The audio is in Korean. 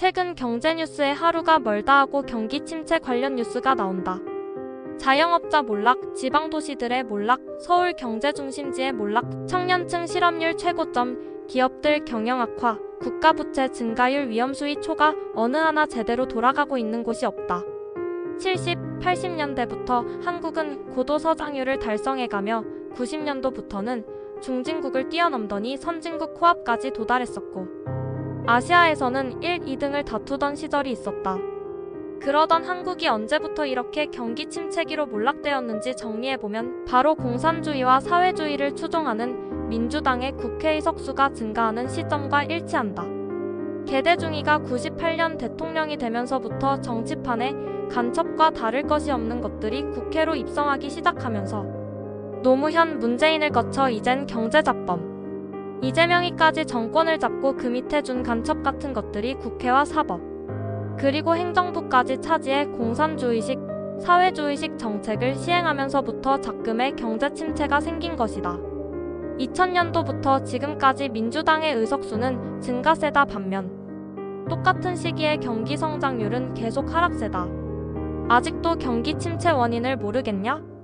최근 경제 뉴스에 하루가 멀다 하고 경기 침체 관련 뉴스가 나온다. 자영업자 몰락, 지방도시들의 몰락, 서울 경제 중심지의 몰락, 청년층 실업률 최고점, 기업들 경영 악화, 국가 부채 증가율 위험수위 초과 어느 하나 제대로 돌아가고 있는 곳이 없다. 70, 80년대부터 한국은 고도 서장률을 달성해가며 90년도부터는 중진국을 뛰어넘더니 선진국 코앞까지 도달했었고 아시아에서는 1, 2등을 다투던 시절이 있었다. 그러던 한국이 언제부터 이렇게 경기 침체기로 몰락되었는지 정리해보면 바로 공산주의와 사회주의를 추종하는 민주당의 국회의석 수가 증가하는 시점과 일치한다. 개대중이가 98년 대통령이 되면서부터 정치판에 간첩과 다를 것이 없는 것들이 국회로 입성하기 시작하면서 노무현 문재인을 거쳐 이젠 경제자범 이재명이까지 정권을 잡고 그 밑에 준 간첩 같은 것들이 국회와 사법 그리고 행정부까지 차지해 공산주의식 사회주의식 정책을 시행하면서부터 작금의 경제 침체가 생긴 것이다. 2000년도부터 지금까지 민주당의 의석수는 증가세다 반면 똑같은 시기에 경기 성장률은 계속 하락세다. 아직도 경기 침체 원인을 모르겠냐?